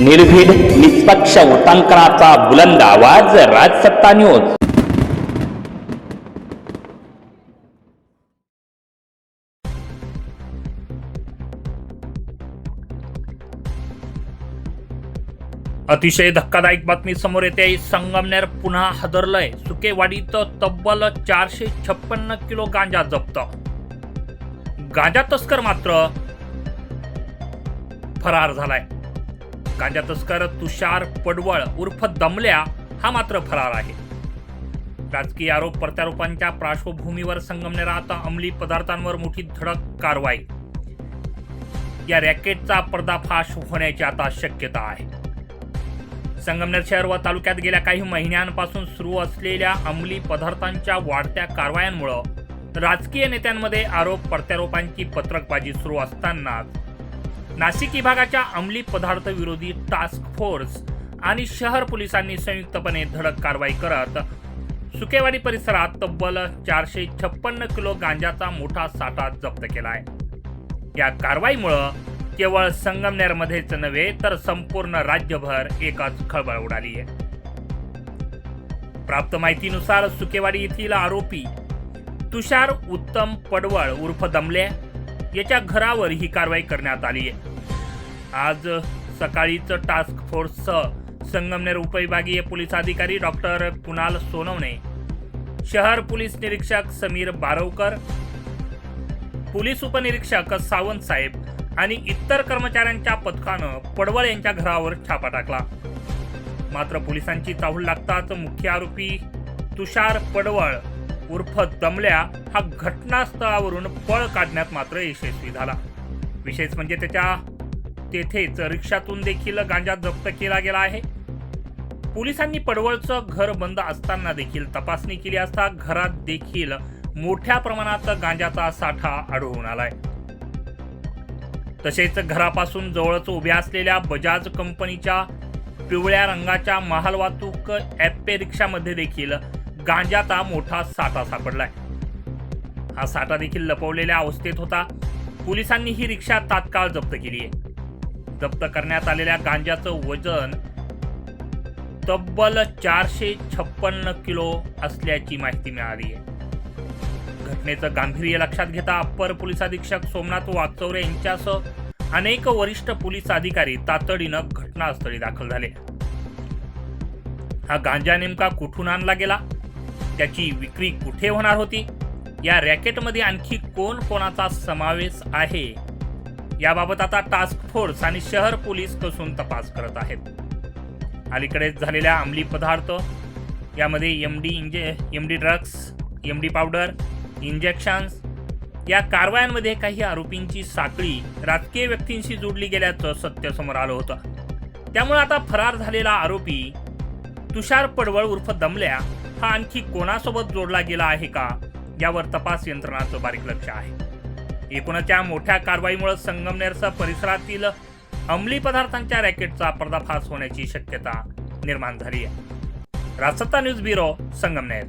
निर्भीड निष्पक्ष उटांकनाचा बुलंद आवाज राजसत्ता न्यूज. अतिशय धक्कादायक बातमी समोर येते. संगमनेर पुन्हा हदरलंय. सुकेवाडीत तब्बल चारशे छप्पन्न किलो गांजा जप्त. गांजा तस्कर मात्र फरार झालाय. गांजा तस्कर तुषार पडवळ उर्फ दमल्या हा मात्र फरार आहे. राजकीय आरोप प्रत्यारोपांच्या पार्श्वभूमीवर संगमनेरात अंमली पदार्थांवर मोठी धडक कारवाई. या रॅकेटचा पर्दाफाश होण्याची आता शक्यता आहे. संगमनेर शहर व तालुक्यात गेल्या काही महिन्यांपासून सुरू असलेल्या अंमली पदार्थांच्या वाढत्या कारवायांमुळं राजकीय नेत्यांमध्ये आरोप प्रत्यारोपांची पत्रकबाजी सुरू असताना नाशिक विभागाच्या अंमली पदार्थ विरोधी टास्क फोर्स आणि शहर पोलिसांनी संयुक्तपणे धडक कारवाई करत सुकेवाडी परिसरात तब्बल चारशे छप्पन्न किलो गांजाचा मोठा साठा जप्त केला आहे या कारवाईमुळं केवळ संगमनेरमध्येच नव्हे तर संपूर्ण राज्यभर एकच खळबळ उडाली आहे. प्राप्त माहितीनुसार सुकेवाडी येथील आरोपी तुषार उत्तम पडवळ उर्फ दमले याच्या घरावर ही कारवाई करण्यात आली आहे. आज सकाळीच टास्क फोर्ससह संगमनेर उपविभागीय पोलीस अधिकारी डॉक्टर कुणाल सोनवणे शहर पोलीस निरीक्षक समीर बारवकर पोलीस उपनिरीक्षक सावंत साहेब आणि इतर कर्मचाऱ्यांच्या पथकानं पडवळ यांच्या घरावर छापा टाकला. मात्र पोलिसांची चाहूल लागताच मुख्य आरोपी तुषार पडवळ उर्फ दमल्या हा घटनास्थळावरून पळ काढण्यात मात्र यशस्वी झाला. विशेष म्हणजे त्याच्या तेथेच रिक्षातून देखील गांजा जप्त केला गेला आहे. पोलिसांनी पडवळचं घर बंद असताना देखील तपासणी केली असता घरात देखील मोठ्या प्रमाणात गांजाचा साठा आढळून आलाय. तसेच घरापासून जवळच उभ्या असलेल्या बजाज कंपनीच्या पिवळ्या रंगाच्या महाल वाहतूक रिक्षामध्ये देखील गांजाचा मोठा साठा सापडलाय. हा साठा देखील लपवलेल्या अवस्थेत होता. पोलिसांनी ही रिक्षा तात्काळ जप्त केली आहे. जप्त करण्यात आलेल्या गांजाचं वजन तब्बल चारशे छप्पन्न किलो असल्याची माहिती मिळाली आहे. घटनेचं गांभीर्य लक्षात घेता अप्पर पोलीस अधीक्षक सोमनाथ वागचौरे यांच्यासह अनेक वरिष्ठ पोलीस अधिकारी तातडीनं घटनास्थळी दाखल झाले. हा गांजा नेमका कुठून आणला गेला? त्याची विक्री कुठे होणार होती? या रॅकेटमध्ये आणखी कोण कोणाचा समावेश आहे? याबाबत आता टास्क फोर्स आणि शहर पोलीस कसून तपास करत आहेत. अलीकडेच झालेल्या अंमली पदार्थ यामध्ये M D इंजे M D drugs M D powder injections या कारवायांमध्ये काही आरोपींची साखळी राजकीय व्यक्तींशी जोडली गेल्याचं सत्य समोर आलं होतं. त्यामुळे आता फरार झालेला आरोपी तुषार पडवळ उर्फ दमल्या हा आणखी कोणासोबत जोडला गेला आहे का? यावर तपास यंत्रणाचं बारीक लक्ष आहे. एकूणच या मोठ्या कारवाईमुळे संगमनेरसह परिसरातील अंमली पदार्थांच्या रॅकेटचा पर्दाफाश होण्याची शक्यता निर्माण झाली आहे. राजसत्ता न्यूज ब्युरो संगमनेर